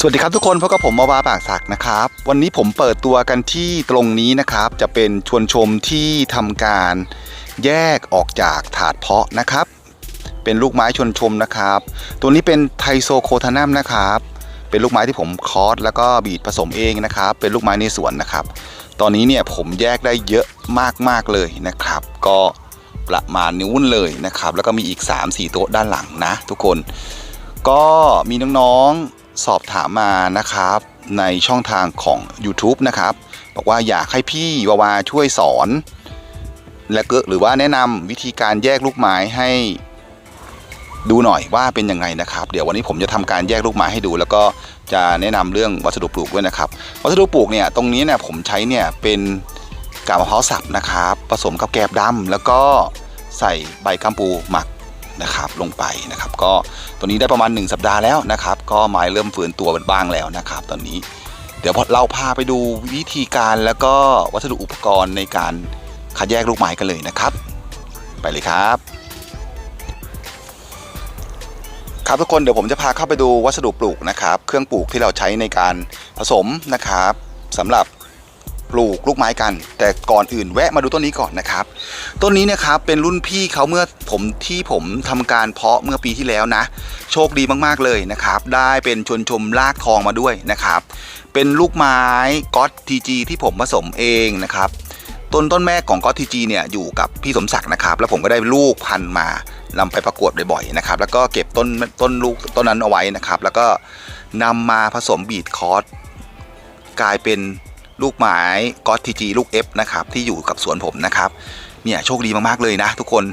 สวัสดีครับทุกคนพบกับผมมาวาปากศักนะครับ วันนี้ผมเปิดตัวกันที่ตรงนี้นะครับ จะเป็นชวนชมที่ทำการแยกออกจากถาดเพาะนะครับ เป็นลูกไม้ชวนชมนะครับ ตัวนี้เป็นไทโซโคทานัมนะครับ เป็นลูกไม้ที่ผมคอสแล้วก็บีดผสมเองนะครับ เป็นลูกไม้ในสวนนะครับ ตอนนี้เนี่ยผมแยกได้เยอะมากๆเลยนะครับ ก็ประมาณนิ้วเลยนะครับ แล้วก็มีอีก 3-4 โต๊ะด้านหลังนะ ทุกคน ก็มีน้องๆ สอบถามมานะครับในช่องทางของ YouTube นะครับ บอกว่าอยากให้พี่วาวาช่วยสอน และก็หรือว่าแนะนำวิธีการแยกลูกไม้ให้ ดูหน่อยว่าเป็นยังไงนะครับ เดี๋ยววันนี้ผมจะทำการแยกลูกไม้ให้ดู แล้วก็จะแนะนำเรื่องวัสดุปลูกด้วยนะครับ วัสดุปลูกเนี่ยตรงนี้เนี่ยผมใช้เนี่ยเป็นกาบมะพร้าวสับนะครับ ผสมกับแกบดำแล้วก็ใส่ใบกัมปูหมัก นะครับลงไปนะครับ ก็ตัวนี้ได้ประมาณ 1 สัปดาห์แล้วนะครับ ก็ไม้เริ่มฝืนตัวบ้างแล้วนะครับ ตอนนี้ เดี๋ยวเราพาไปดูวิธีการแล้วก็วัสดุอุปกรณ์ในการคัดแยกลูกไม้กันเลยนะครับ ไปเลยครับ ครับทุกคนเดี๋ยวผมจะพาเข้าไปดูวัสดุปลูกนะครับ เครื่องปลูกที่เราใช้ในการผสมนะครับสำหรับ ปลูกลูกไม้กัน แต่ก่อนอื่นแวะมาดูต้นนี้ก่อนนะครับ ต้นนี้นะครับเป็นรุ่นพี่เขาเมื่อผมที่ผมทำการเพาะเมื่อปีที่แล้วนะ โชคดีมากๆเลยนะครับ ได้เป็นชนชมลากทองมาด้วยนะครับ เป็นลูกไม้ก๊อตทีจีที่ผมผสมเองนะครับ ต้นต้นแม่ของก๊อตทีจีเนี่ยอยู่กับพี่สมศักดิ์นะครับ แล้วผมก็ได้ลูกพันธุ์มานำไปประกวดบ่อยๆนะครับ แล้วก็เก็บต้นต้นลูกต้นนั้นเอาไว้นะครับ แล้วก็นำมาผสมบีดคอร์สกลายเป็น ลูกไม้ก๊อตทีจีลูก F นะครับที่อยู่กับสวนผมนะครับเนี่ยโชคดีมากๆเลยนะทุกคน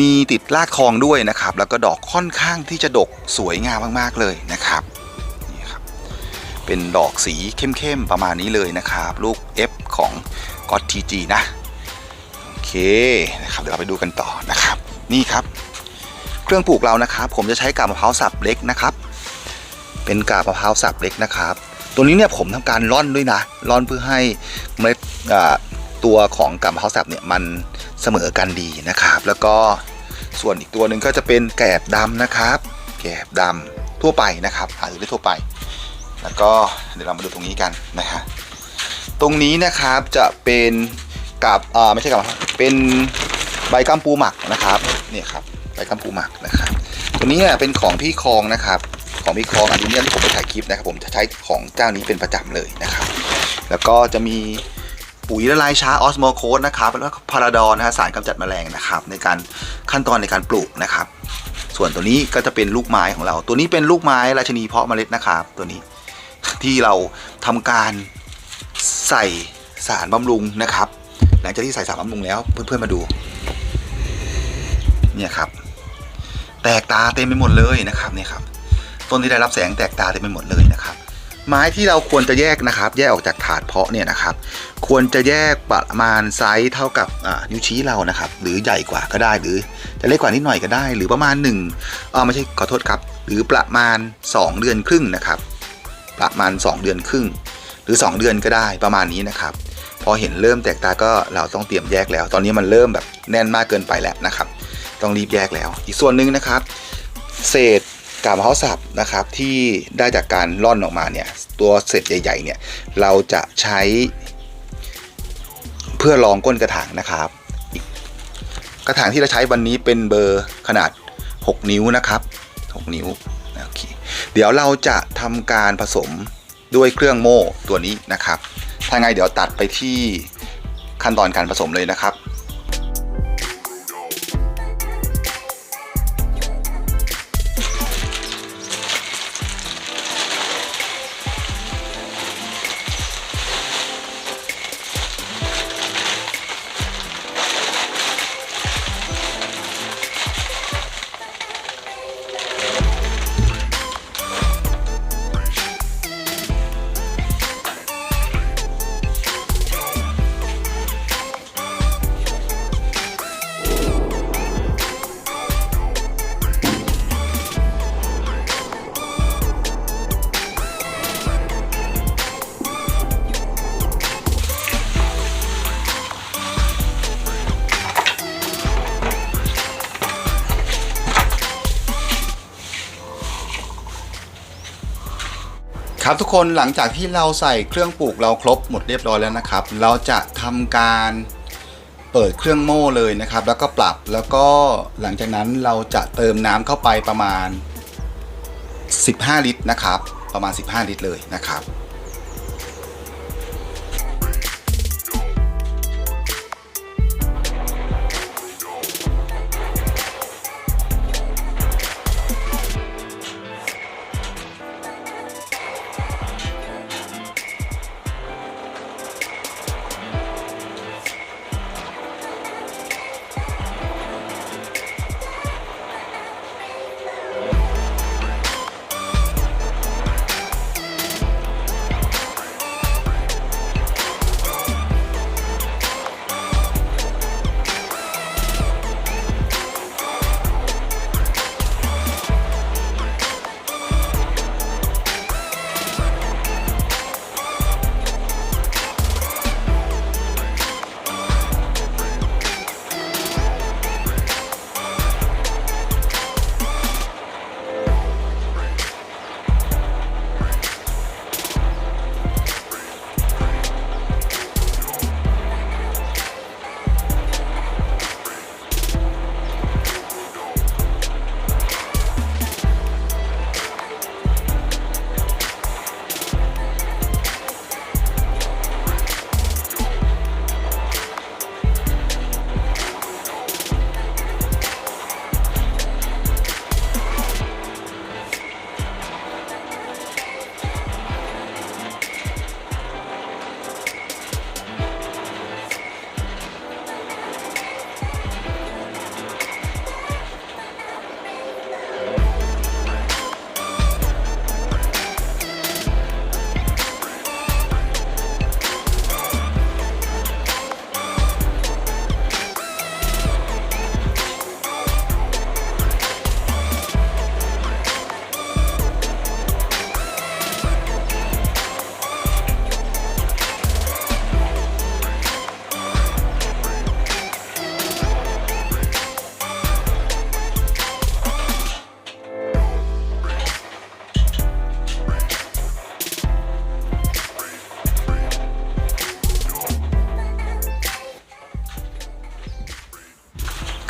มีติดรากทองด้วยนะครับ แล้วก็ดอกค่อนข้างที่จะดกสวยงามมากๆเลยนะครับนี่ครับ เป็นดอกสีเข้มๆประมาณนี้เลยนะครับ ลูก F ของ g o t TG นะโอเคนะครับเดี๋ยวเราไปดูกันต่อนะครับ นี่ครับ เครื่องปลูกเรานะครับ ผมจะใช้กาบมะพร้าวสับเล็กนะครับ เป็นกาบมะพร้าวสับเล็กนะครับ ตัวนี้เนี่ยผมทำการร่อนด้วยนะร่อนเพื่อให้เมล็ดอ่ตัวของกาบมะพร้าวสับเนี่ยมันเสมอกันดีนะครับ แล้วก็ส่วนอีกตัวหนึ่งก็จะเป็นแกบดำนะครับ แกบดำทั่วไปนะครับหาซื้อได้ทั่วไป แล้วก็เดี๋ยวเรามาดูตรงนี้กันนะฮะตรงนี้นะครับจะเป็นกับอ่าไม่ใช่กับเป็นใบกัมปูหมักนะครับเนี่ยครับใบกัมปูหมักนะครับ ตัวนี้เนี่ยเป็นของพี่คองนะครับ ของพี่คองอันนี้เนี่ยที่ผมไปถ่ายคลิปนะครับผมจะใช้ของเจ้านี้เป็นประจำเลยนะครับ แล้วก็จะมีปุ๋ยละลายช้าออสโมโคสนะครับแล้วก็พาราดอนนะฮะสารกำจัดแมลงนะครับ ในการขั้นตอนในการปลูกนะครับ ส่วนตัวนี้ก็จะเป็นลูกไม้ของเรา ตัวนี้เป็นลูกไม้ราชนีเพาะเมล็ดนะครับ ตัวนี้ที่เราทำการใส่สารบำรุงนะครับ หลังจากที่ใส่สารบำรุงแล้วเพื่อนๆมาดูเนี่ยครับ แตกตาเต็มไปหมดเลยนะครับเนี่ยครับ ต้นที่ได้รับแสงแตกตาเต็มไปหมดเลยนะครับ ไม้ที่เราควรจะแยกนะครับ แยกออกจากถาดเพาะเนี่ยนะครับ ควรจะแยกประมาณไซส์เท่ากับนิ้วชี้เรานะครับ หรือใหญ่กว่าก็ได้ หรือจะเล็กกว่านิดหน่อยก็ได้ หรือประมาณ1อ่าไม่ใช่ขอโทษครับ หรือประมาณ 2 เดือนครึ่งนะครับ ประมาณ 2 เดือนครึ่ง หรือ 2 เดือนก็ได้ประมาณนี้นะครับ พอเห็นเริ่มแตกตาก็เราต้องเตรียมแยกแล้ว ตอนนี้มันเริ่มแบบแน่นมากเกินไปแล้วนะครับ ต้องรีบแยกแล้ว อีกส่วนหนึ่งนะครับ เศษ กาบมะพร้าวสับนะครับที่ได้จากการร่อนออกมาเนี่ยตัวเศษใหญ่ๆเนี่ยเราจะใช้ เพื่อรองก้นกระถางนะครับ กระถางที่เราใช้วันนี้เป็นเบอร์ขนาด 6 นิ้วนะครับ 6 นิ้วโอเคเดี๋ยวเราจะทำการผสมด้วยเครื่องโม่ตัวนี้นะครับถ้าไงเดี๋ยวตัดไปที่ขั้นตอนการผสมเลยนะครับ ครับทุกคนหลังจากที่เราใส่เครื่องปลูกเราครบหมดเรียบร้อยแล้วนะครับ เราจะทำการเปิดเครื่องโม่เลยนะครับ แล้วก็ปรับแล้วก็หลังจากนั้นเราจะเติมน้ำเข้าไปประมาณ 15 ลิตรนะครับ ประมาณ 15 ลิตรเลยนะครับ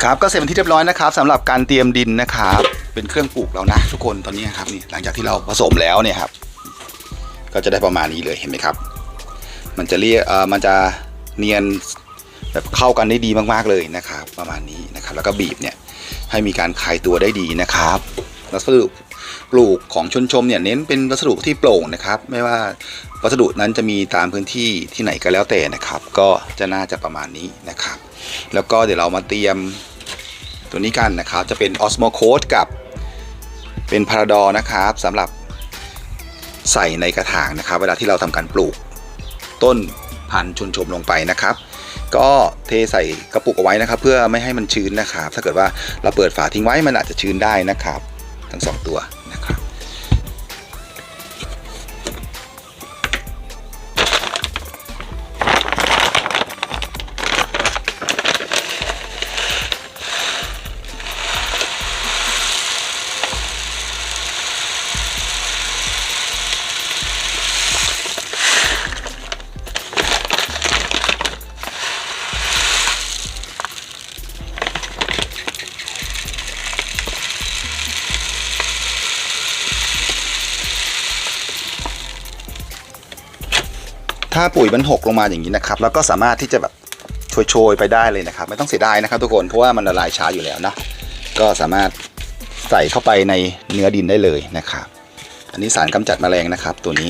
ครับก็เสร็จเป็นที่เรียบร้อยนะครับสำหรับการเตรียมดินนะครับ เป็นเครื่องปลูกเรานะ ทุกคนตอนนี้ครับนี่หลังจากที่เราผสมแล้วเนี่ยครับ ก็จะได้ประมาณนี้เลยเห็นไหมครับ มันจะเรียกเออมันจะเนียนแบบเข้ากันได้ดีมากๆเลยนะครับ ประมาณนี้นะครับ แล้วก็บีบเนี่ยให้มีการคลายตัวได้ดีนะครับวัสดุปลูกของชนชมเนี่ยเน้นเป็นวัสดุที่โปร่งนะครับ ไม่ว่าวัสดุนั้นจะมีตามพื้นที่ที่ไหนก็แล้วแต่นะครับ ก็จะน่าจะประมาณนี้นะครับ แล้วก็เดี๋ยวเรามาเตรียม ตัวนี้กันนะครับจะเป็น Osmo Code กับเป็นพาราดอนะครับสำหรับใส่ในกระถางนะครับ เวลาที่เราทำการปลูก ต้นพันธุ์ชนชมลงไปนะครับ ก็เทใส่กระปุกเอาไว้นะครับ เพื่อไม่ให้มันชื้นนะครับ ถ้าเกิดว่าเราเปิดฝาทิ้งไว้มันอาจจะชื้นได้นะครับ ทั้งสองตัว ถ้าปุ๋ยมันหกลงมาอย่างนี้นะครับแล้วก็สามารถที่จะแบบโชยๆไปได้เลยนะครับ ไม่ต้องเสียดายนะครับ ทุกคนเพราะว่ามันละลายช้าอยู่แล้วนะก็สามารถใส่เข้าไปในเนื้อดินได้เลยนะครับ อันนี้สารกำจัดแมลงนะครับ ตัวนี้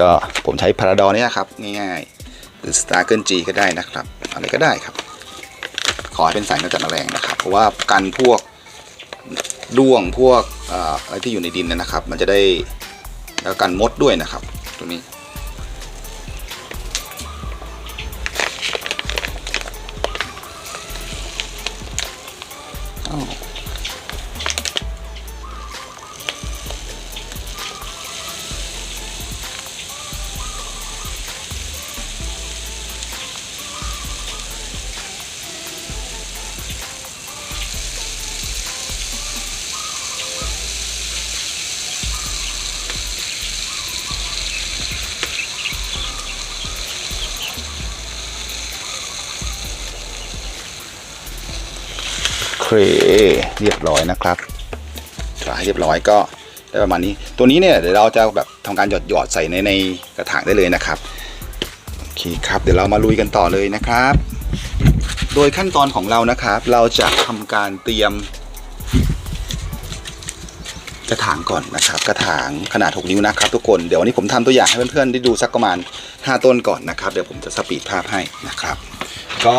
ก็ผมใช้พาราดอนนี่นะครับง่ายๆหรือสตาร์เกิลจีก็ได้นะครับ อะไรก็ได้ครับ ขอให้เป็นสารกำจัดแมลงนะครับ เพราะว่ากันพวกด้วงพวกเอ่ออะไรที่อยู่ในดินนะครับ มันจะได้แล้วกันมดด้วยนะครับ ตัวนี้ อ้ เคเรียบร้อยนะครับฝาให้เรียบร้อยก็ได้ประมาณนี้ ตัวนี้เนี่ยเดี๋ยวเราจะแบบทำการหยอดหยอดใส่ในในกระถางได้เลยนะครับโอเคครับเดี๋ยวเรามาลุยกันต่อเลยนะครับ โดยขั้นตอนของเรานะครับ เราจะทำการเตรียม กระถางก่อนนะครับ กระถางขนาด 6 นิ้วนะครับ ทุกคนเดี๋ยววันนี้ผมทำตัวอย่างให้เพื่อนๆได้ดูสักประมาณ 5 ต้นก่อนนะครับ เดี๋ยวผมจะสปีดภาพให้นะครับ ก็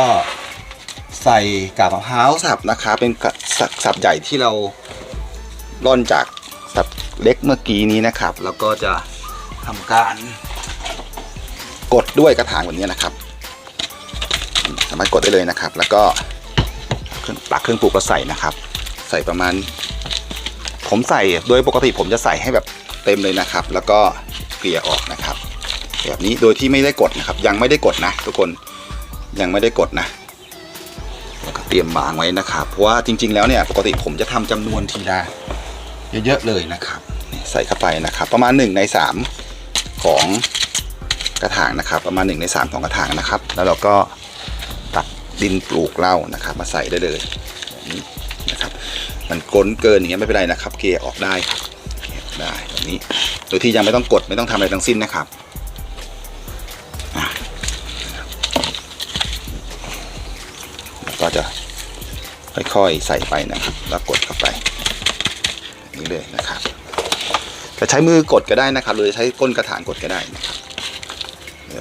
ใส่กาบมะพร้าวสับนะครับเป็นกะสับสับใหญ่ที่เราร่อนจากสับเล็กเมื่อกี้นี้นะครับ แล้วก็จะทำการกดด้วยกระถางแบบนี้นะครับ สามารถกดได้เลยนะครับ แล้วก็เครื่องปลักเครื่องปลูกก็ใส่นะครับ ใส่ประมาณ ผมใส่โดยปกติผมจะใส่ให้แบบเต็มเลยนะครับ แล้วก็เกลี่ยออกนะครับ แบบนี้โดยที่ไม่ได้กดนะครับ ยังไม่ได้กดนะ ทุกคนยังไม่ได้กดนะ เตรียมวางไว้นะครับ เพราะว่าจริง ๆ แล้วเนี่ยปกติผมจะทำจำนวนทีละเยอะๆเลยนะครับใส่เข้าไปนะครับ ประมาณ1ใน3 ของกระถางนะครับ ประมาณ1ใน3ของกระถางนะครับ แล้วเราก็ตักดินปลูกเหล้านะครับ มาใส่ได้เลยแบบนี้นะครับ มันก้นเกินอย่างเงี้ยไม่เป็นไรนะครับ เกลี่ยออกได้ได้แบบนี้โดยที่ยังไม่ต้องกดไม่ต้องทำอะไรทั้งสิ้นนะครับ ค่อยๆใส่ไปนะครับ แล้วกดเข้าไปนี้เลยนะครับจะใช้มือกดก็ได้นะครับ หรือใช้ก้นกระถางกดก็ได้นะครับ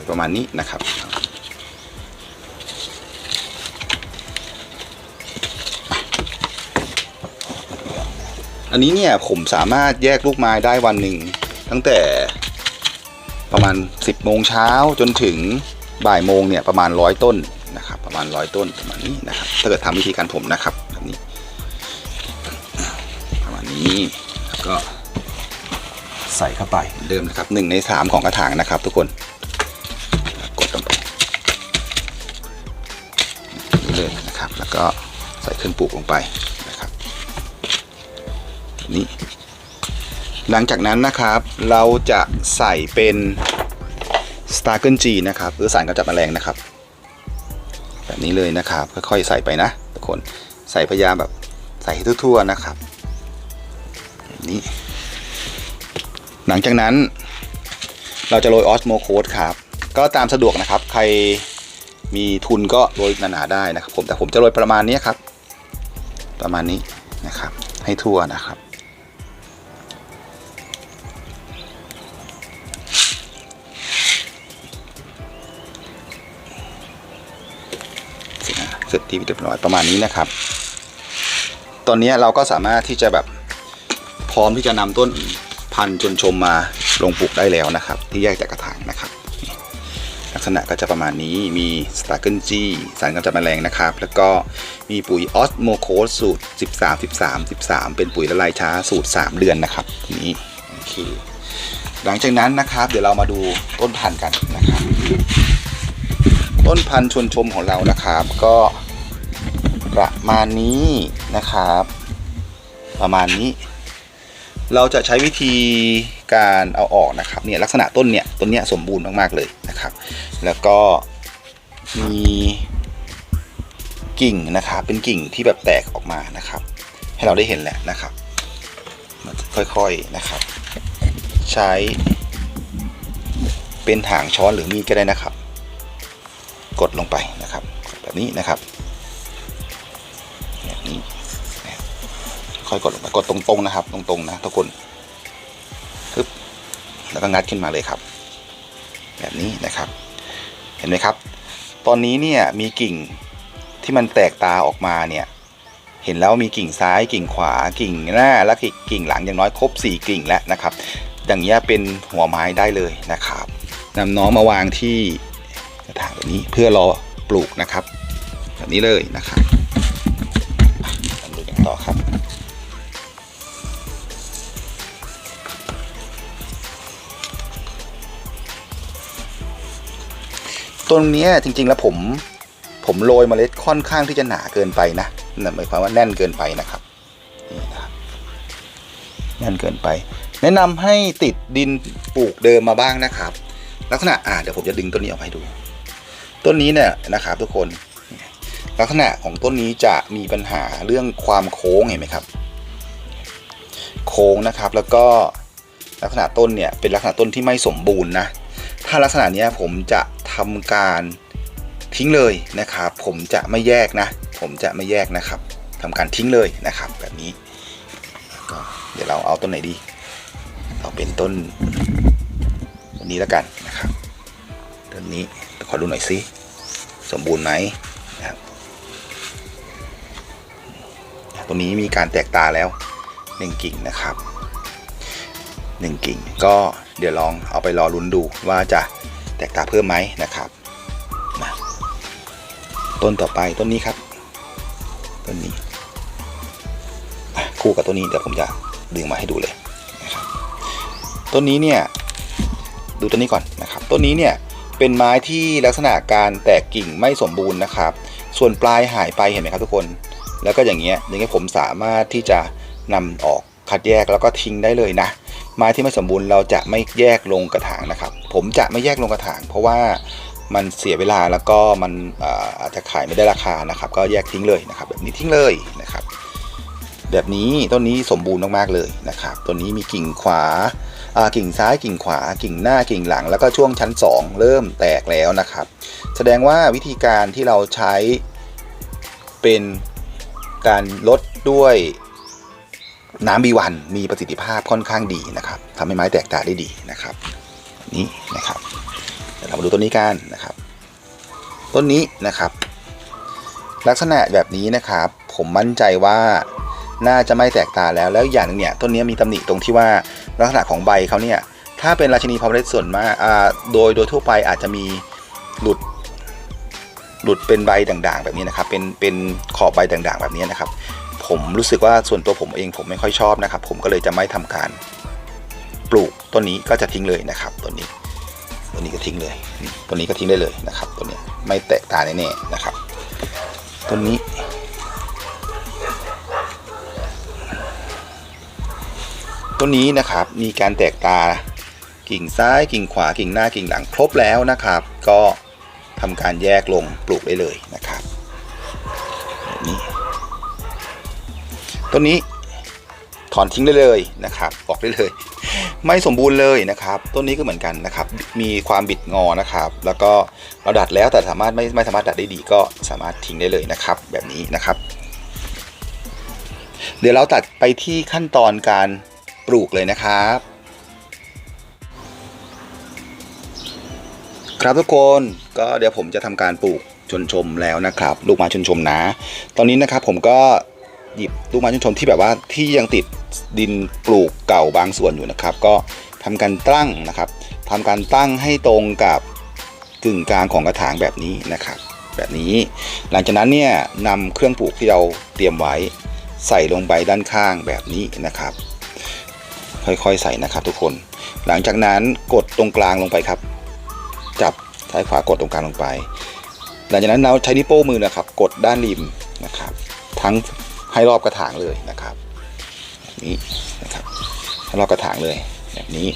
ประมาณนี้นะครับอันนี้เนี่ยผมสามารถแยกลูกไม้ได้วันหนึ่งตั้งแต่ประมาณ 10โมงเช้าจนถึงบ่ายโมงเนี่ยประมาณร้อยต้น นะครับประมาณร้อยต้นประมาณนี้นะครับถ้าเกิดทำวิธีการผมนะครับแบบนี้ประมาณนี้แล้วก็ใส่เข้าไปเดิมนะครับหนึ่งในสามของกระถางนะครับ ทุกคนกดลงไปนี่เลยนะครับ แล้วก็ใส่เครื่องปลูกลงไปนะครับนี้หลังจากนั้นนะครับเราจะใส่เป็น s t a r g e n G นะครับหรือสารกำจัดแมลงนะครับ แบบนี้เลยนะครับ ค่อยๆใส่ไปนะทุกคนใส่พยายามแบบใส่ให้ทั่วๆนะครับนี้หลังจากนั้น เราจะโรยออสโมโคดครับ ก็ตามสะดวกนะครับ ใครมีทุนก็โรยหนาๆได้นะครับ ผมแต่ผมจะโรยประมาณนี้ครับ ประมาณนี้นะครับ ให้ทั่วนะครับ เสร็จที่เรียบร้อยประมาณนี้นะครับ ตอนนี้เราก็สามารถที่จะแบบพร้อมที่จะนำต้นพันธุ์จนชมมาลงปลูกได้แล้วนะครับ ที่แยกจากกระถางนะครับ ลักษณะก็จะประมาณนี้มี s t a r g e n G สารกำจัดแมลงนะครับ แล้วก็มีปุ๋ย Osmo c o d สูตร 13 13 13 เป็นปุ๋ยละลายช้าสูตร 3 เดือนนะครับนี้โอเคหลังจากนั้นนะครับ เดี๋ยวเรามาดูต้นพันธุ์กันนะครับ ต้นพันธุ์ชวนชมของเรานะครับ ก็ประมาณนี้นะครับ ประมาณนี้ เราจะใช้วิธีการเอาออกนะครับเนี่ยลักษณะต้นเนี่ยต้นเนี้ยสมบูรณ์มากๆเลยนะครับ แล้วก็มีกิ่งนะครับ เป็นกิ่งที่แบบแตกออกมานะครับ ให้เราได้เห็นแหละนะครับมันค่อยๆนะครับ ใช้เป็นหางช้อนหรือมีดก็ได้นะครับ กดลงไปนะครับ แบบนี้นะครับแบบนี้ค่อยกดลงไปกดตรงๆนะครับ ตรงๆนะทุกคนปึ๊บแล้วก็งัดขึ้นมาเลยครับ แบบนี้นะครับ เห็นไหมครับ ตอนนี้เนี่ยมีกิ่งที่มันแตกตาออกมาเนี่ยเห็นแล้วมีกิ่งซ้ายกิ่งขวากิ่งหน้าและกิ่งหลังอย่างน้อยครบ 4 กิ่งแล้วนะครับ อย่างเงี้เป็นหัวไม้ได้เลยนะครับนำน้องมาวางที่ กระถางแบบนี้เพื่อรอปลูกนะครับ แบบนี้เลยนะครับทำดูกันต่อครับ ต้นนี้จริงๆแล้วผมผมโรยเมล็ดค่อนข้างที่จะหนาเกินไปนะนั่นหมายความว่าแน่นเกินไปนะครับนี่นะครับแน่นเกินไป แนะนำให้ติดดินปลูกเดิมมาบ้างนะครับ ลักษณะอ่าเดี๋ยวผมจะดึงต้นนี้ออกมาให้ดู ต้นนี้เนี่ยนะครับทุกคนลักษณะของต้นนี้จะมีปัญหาเรื่องความโค้งเห็นไหมครับ โค้งนะครับแล้วก็ลักษณะต้นเนี่ยเป็นลักษณะต้นที่ไม่สมบูรณ์นะถ้าลักษณะนี้ผมจะทำการทิ้งเลยนะครับผมจะไม่แยกนะ ผมจะไม่แยกนะครับทำการทิ้งเลยนะครับ แบบนี้ก็เดี๋ยวเราเอาต้นไหนดีเอาเป็นต้นต้นนี้แล้วกันนะครับต้นนี้ ขอดูหน่อยสิสมบูรณ์ไหมนะครับตัวนี้มีการแตกตาแล้วหนึ่งกิ่งนะครับหนึ่งกิ่งก็เดี๋ยวลองเอาไปรอลุ้นดูว่าจะแตกตาเพิ่มไหมนะครับนะต้นต่อไปต้นนี้ครับ ต้นนี้คู่กับต้นนี้เดี๋ยวผมจะดึงมาให้ดูเลยนะครับต้นนี้เนี่ยดูต้นนี้ก่อนนะครับต้นนี้เนี่ย เป็นไม้ที่ลักษณะการแตกกิ่งไม่สมบูรณ์นะครับ ส่วนปลายหายไปเห็นไหมครับทุกคน แล้วก็อย่างเงี้ยอย่างเงี้ยผมสามารถที่จะนำออกคัดแยกแล้วก็ทิ้งได้เลยนะ ไม้ที่ไม่สมบูรณ์เราจะไม่แยกลงกระถางนะครับ ผมจะไม่แยกลงกระถาง เพราะว่ามันเสียเวลาแล้วก็มันอาอาจจะขายไม่ได้ราคานะครับ ก็แยกทิ้งเลยนะครับ แบบนี้ทิ้งเลยนะครับ แบบนี้ต้นนี้สมบูรณ์มากๆเลยนะครับ ต้นนี้มีกิ่งขวา กิ่งซ้ายกิ่งขวากิ่งหน้ากิ่งหลัง แล้วก็ช่วงชั้น 2 เริ่มแตกแล้วนะครับ แสดงว่าวิธีการที่เราใช้เป็นการลดด้วยน้ำบีวันมีประสิทธิภาพค่อนข้างดีนะครับทำให้ไม้แตกตาได้ดีนะครับ นี่นะครับเดี๋ยวเรามาดูต้นนี้กันนะครับ ต้นนี้นะครับ ลักษณะแบบนี้นะครับ ผมมั่นใจว่า น่าจะไม่แตกตาแล้วแล้วอย่างหนึงเนี่ยต้นนี้มีตำหนิตรงที่ว่าลักษณะของใบเขาเนี่ยถ้าเป็นราชินีพาวเวอร์ส่วนมากอ่าโดยโดยทั่วไปอาจจะมีหลุดหลุดเป็นใบด่างๆ แบบนี้นะครับ เป็นเป็นขอบใบด่างๆ แบบนี้นะครับ ผมรู้สึกว่าส่วนตัวผมเองผมไม่ค่อยชอบนะครับ ผมก็เลยจะไม่ทำการปลูกต้นนี้ก็จะทิ้งเลยนะครับต้นนี้ต้นนี้ก็ทิ้งเลยต้นนี้ก็ทิ้งได้เลยนะครับต้นนี้ไม่แตกตาแน่ๆนะครับต้นนี้ ต้นนี้นะครับมีการแตกตากิ่งซ้ายกิ่งขวากิ่งหน้ากิ่งหลังครบแล้วนะครับ ก็ทำการแยกลงปลูกได้เลยนะครับแบบนี้ต้นนี้ถอนทิ้งได้เลยนะครับออกได้เลย ไม่สมบูรณ์เลยนะครับ ต้นนี้ก็เหมือนกันนะครับ มีความบิดงอนะครับ แล้วก็เราดัดแล้วแต่สามารถไม่ไม่สามารถดัดได้ดีก็สามารถทิ้งได้เลยนะครับ แบบนี้นะครับ เดี๋ยวเราตัดไปที่ขั้นตอนการ ปลูกเลยนะครับครับทุกคนก็เดี๋ยวผมจะทำการปลูกชนชมแล้วนะครับ ลูกไม้ชนชมนะ ตอนนี้นะครับผมก็หยิบลูกไม้ชนชมที่แบบว่าที่ยังติดดินปลูกเก่าบางส่วนอยู่นะครับ ก็ทำการตั้งนะครับทำการตั้งให้ตรงกับกึ่งกลางของกระถางแบบนี้นะครับ แบบนี้ หลังจากนั้นเนี่ยนำเครื่องปลูกที่เราเตรียมไว้ ใส่ลงไปด้านข้างแบบนี้นะครับ ค่อยๆใส่นะครับ ทุกคน หลังจากนั้นกดตรงกลางลงไปครับ จับซ้ายขวากดตรงกลางลงไป หลังจากนั้นเราใช้นิ้วโป้งมือนะครับ กดด้านริมนะครับ ทั้งให้รอบกระถางเลยนะครับแบบนี้นะครับให้รอบกระถางเลยแบบนี้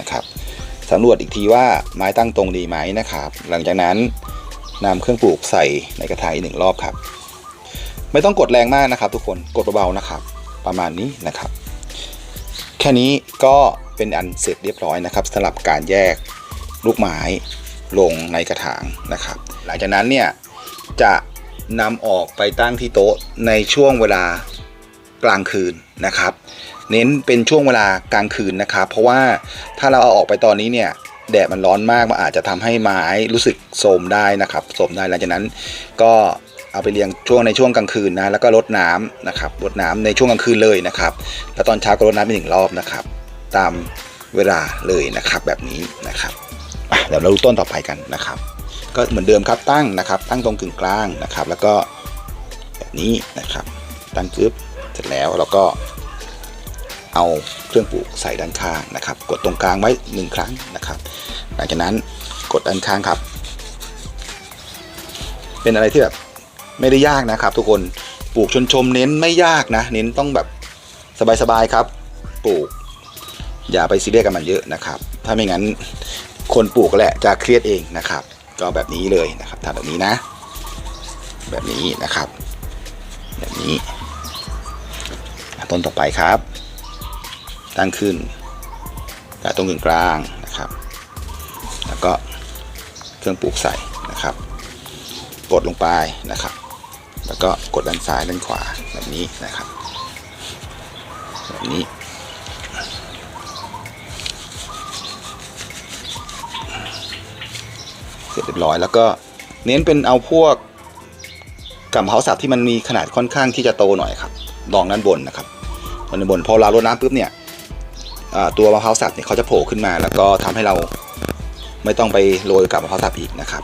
นะครับสำรวจอีกทีว่าไม้ตั้งตรงดีไหมนะครับ หลังจากนั้นนำเครื่องปลูกใส่ในกระถางอีกหนึ่งรอบครับ ไม่ต้องกดแรงมากนะครับ ทุกคนกดเบาๆนะครับ ประมาณนี้นะครับ ค่นี้ก็เป็นอันเสร็จเรียบร้อยนะครับสำหรับการแยกลูกไม้ลงในกระถางนะครับ หลังจากนั้นเนี่ยจะนำออกไปตั้งที่โต๊ะในช่วงเวลากลางคืนนะครับ เน้นเป็นช่วงเวลากลางคืนนะครับ เพราะว่าถ้าเราเอาออกไปตอนนี้เนี่ยแดดมันร้อนมากมันอาจจะทำให้ไม้รู้สึกโทมได้นะครับโทมได้หลังจากนั้นก็ เอาไปเลี้ยงช่วงในช่วงกลางคืนนะแล้วก็รดน้ำนะครับรดน้ำในช่วงกลางคืนเลยนะครับ แล้วตอนเช้าก็รดน้ำอีกหนึ่งรอบนะครับ ตามเวลาเลยนะครับแบบนี้นะครับเดี๋ยวเราดูต้นต่อไปกันนะครับ ก็เหมือนเดิมครับตั้งนะครับ ตั้งตรงกึ่งกลางนะครับ แล้วก็แบบนี้นะครับ ตั้งกึ๊บเสร็จแล้วเราก็เอาเครื่องปลูกใส่ด้านข้างนะครับ กดตรงกลางไว้หนึ่งครั้งนะครับ หลังจากนั้นกดด้านข้างครับ เป็นอะไรที่แบบ ไม่ได้ยากนะครับ ทุกคนปลูกชนชมเน้นไม่ยากนะ เน้นต้องแบบสบายๆครับ ปลูก อย่าไปซีเรียสกับมันเยอะนะครับ ถ้าไม่งั้นคนปลูกแหละจะเครียดเองนะครับ ก็แบบนี้เลยนะครับทำแบบนี้นะ แบบนี้นะครับ แบบนี้ ต้นต่อไปครับ ตั้งขึ้นแต่ตรงกึ่งกลางนะครับ แล้วก็เครื่องปลูกใส่นะครับ กดลงไปนะครับ แล้วก็กดด้านซ้ายด้านขวาแบบนี้นะครับแบบนี้ เสร็จเรียบร้อยแล้วก็เน้นเป็นเอาพวกกับมะพร้าวสับที่มันมีขนาดค่อนข้างที่จะโตหน่อยครับรองด้านบนนะครับด้านบนพอเราลดน้ำปุ๊บเนี่ยตัวมะพร้าวสับเนี่ยเขาจะโผล่ขึ้นมา แล้วก็ทำให้เราไม่ต้องไปโรยกับมะพร้าวสับอีกนะครับ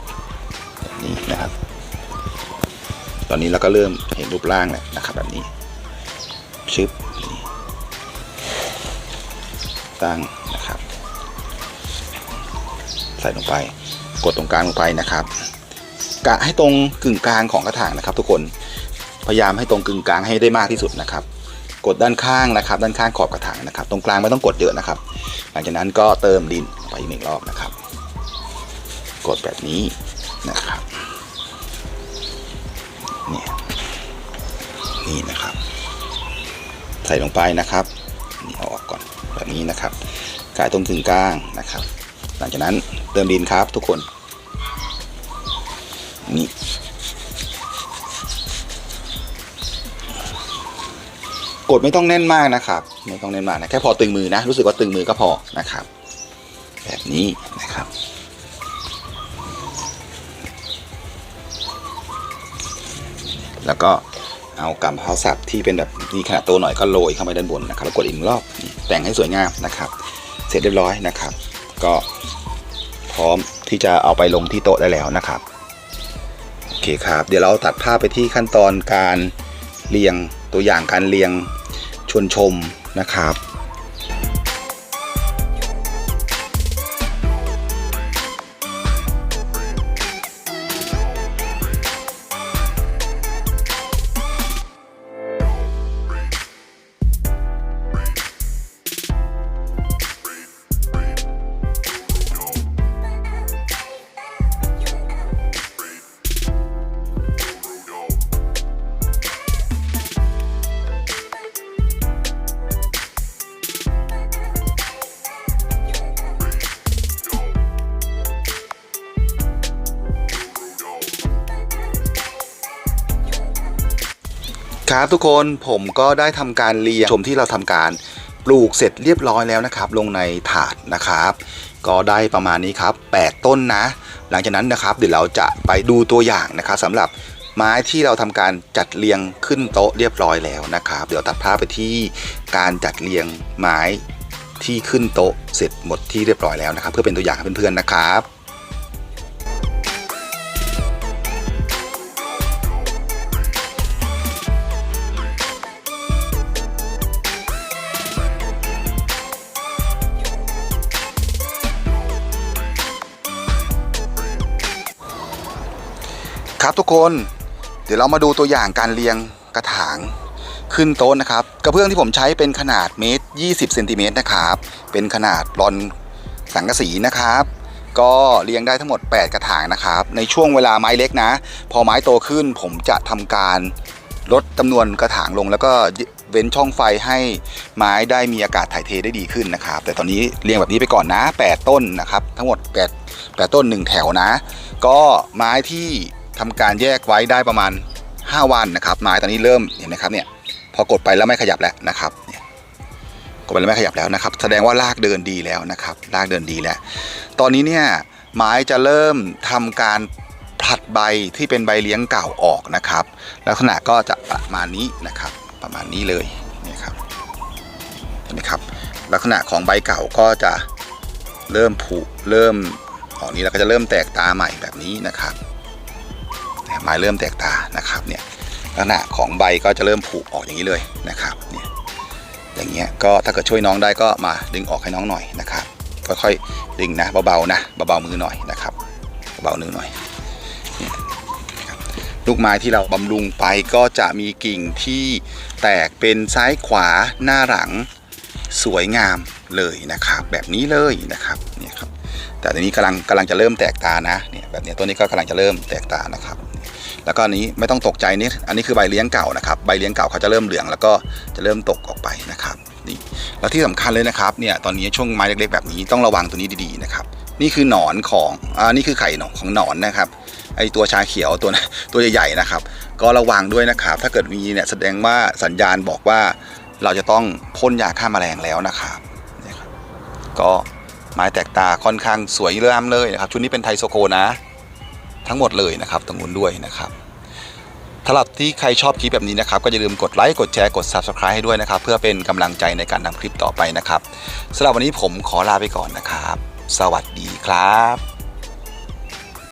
แบบนี้นะครับ ตอนนี้เราก็เริ่มเห็นรูปร่างแล้วนะครับแบบนี้ชึบตั้งนะครับ ใส่ลงไป กดตรงกลางลงไปนะครับ กะให้ตรงกึ่งกลางของกระถางนะครับ ทุกคนพยายามให้ตรงกึ่งกลางให้ได้มากที่สุดนะครับ กดด้านข้างนะครับ ด้านข้างขอบกระถางนะครับ ตรงกลางไม่ต้องกดเยอะนะครับ หลังจากนั้นก็เติมดินไปอีกหนึ่งรอบนะครับ กดแบบนี้นะครับ นี่นะครับ ใส่ลงไปนะครับนี่เอาออกก่อนแบบนี้นะครับกายตรงกึ่งกลางนะครับ หลังจากนั้นเติมดินครับทุกคนนี่กดไม่ต้องแน่นมากนะครับ ไม่ต้องแน่นมากนะแค่พอตึงมือนะ รู้สึกว่าตึงมือก็พอนะครับ แบบนี้นะครับแล้วก็ เอากำเพราสับที่เป็นแบบมีขนาดโตหน่อยก็โรยเข้าไปด้านบนนะครับแล้วกดอีกหนึ่งรอบแต่งให้สวยงามนะครับ เสร็จเรียบร้อยนะครับ ก็พร้อมที่จะเอาไปลงที่โต๊ะได้แล้วนะครับโอเคครับเดี๋ยวเราตัดภาพไปที่ขั้นตอนการเรียงตัวอย่างการเรียงชวนชมนะครับ ครับทุกคนผมก็ได้ทำการเรียงชมที่เราทำการปลูกเสร็จเรียบร้อยแล้วนะครับ ลงในถาดนะครับ ก็ได้ประมาณนี้ครับ 8 ต้นนะ หลังจากนั้นนะครับเดี๋ยวเราจะไปดูตัวอย่างนะครับสำหรับไม้ที่เราทำการจัดเรียงขึ้นโต๊ะเรียบร้อยแล้วนะครับ เดี๋ยวตัดภาพไปที่การจัดเรียงไม้ที่ขึ้นโต๊ะเสร็จหมดที่เรียบร้อยแล้วนะครับ เพื่อเป็นตัวอย่างให้เพื่อนๆนะครับ ครับทุกคนเดี๋ยวเรามาดูตัวอย่างการเรียงกระถางขึ้นโต๊ะนะครับกระเบื้องที่ผมใช้เป็นขนาดเมตร20เซนติเมตรนะครับเป็นขนาดรอนสังกะสีนะครับ ก็เรียงได้ทั้งหมด 8 กระถางนะครับ ในช่วงเวลาไม้เล็กนะ พอไม้โตขึ้นผมจะทำการลดจำนวนกระถางลงแล้วก็เว้นช่องไฟให้ไม้ได้มีอากาศถ่ายเทได้ดีขึ้นนะครับ แต่ตอนนี้เรียงแบบนี้ไปก่อนนะ 8 ต้นนะครับ ทั้งหมด 8 8 ต้น 1 แถวนะ ก็ไม้ที่ ทำการแยกไว้ได้ประมาณ 5 วันนะครับ ไม้ตอนนี้เริ่มเห็นไหมครับเนี่ยพอกดไปแล้วไม่ขยับแล้วนะครับกดไปแล้วไม่ขยับแล้วนะครับ แสดงว่ารากเดินดีแล้วนะครับรากเดินดีแล้ว ตอนนี้เนี่ยไม้จะเริ่มทำการผลัดใบที่เป็นใบเลี้ยงเก่าออกนะครับ ลักษณะก็จะประมาณนี้นะครับ ประมาณนี้เลยนี่ครับเห็นไหมครับ ลักษณะของใบเก่าก็จะเริ่มผุเริ่มออกนี้แล้วก็จะเริ่มแตกตาใหม่แบบนี้นะครับ ไม้เริ่มแตกตานะครับเนี่ยลักษณะของใบก็จะเริ่มผุออกอย่างนี้เลยนะครับเนี่ยอย่างเงี้ยก็ถ้าเกิดช่วยน้องได้ก็มาดึงออกให้น้องหน่อยนะครับค่อยๆดึงนะเบาๆนะเบาๆมือหน่อยนะครับเบาๆมือหน่อยเนี่ยลูกไม้ที่เราบำรุงไปก็จะมีกิ่งที่แตกเป็นซ้ายขวาหน้าหลังสวยงามเลยนะครับ แบบนี้เลยนะครับเนี่ยครับแต่ตอนนี้กำลังกำลังจะเริ่มแตกตานะเนี่ยแบบนี้ต้นนี้ก็กำลังจะเริ่มแตกตานะครับ แล้วก็อันนี้ไม่ต้องตกใจนี่อันนี้คือใบเลี้ยงเก่านะครับ ใบเลี้ยงเก่าเขาจะเริ่มเหลืองแล้วก็จะเริ่มตกออกไปนะครับนี่แล้วที่สำคัญเลยนะครับเนี่ยตอนนี้ช่วงไม้เล็กๆแบบนี้ต้องระวังตัวนี้ดีๆนะครับนี่คือหนอนของอ่านี่คือไข่หนอนของหนอนนะครับไอตัวชาเขียวตัวตัวใหญ่ๆนะครับ ก็ระวังด้วยนะครับ ถ้าเกิดมีเนี่ยแสดงว่าสัญญาณบอกว่าเราจะต้องพ่นยาฆ่าแมลงแล้วนะครับนี่ครับก็ไม้แตกตาค่อนข้างสวยงามเลยนะครับชุดนี้เป็นไทโซโคนะ ทั้งหมดเลยนะครับตรงนู้นด้วยนะครับสำหรับที่ใครชอบคลิปแบบนี้นะครับก็อย่าลืมกดไลค์กดแชร์กด Subscribe ให้ด้วยนะครับ เพื่อเป็นกำลังใจในการทำคลิปต่อไปนะครับสำหรับวันนี้ผมขอลาไปก่อนนะครับ สวัสดีครับ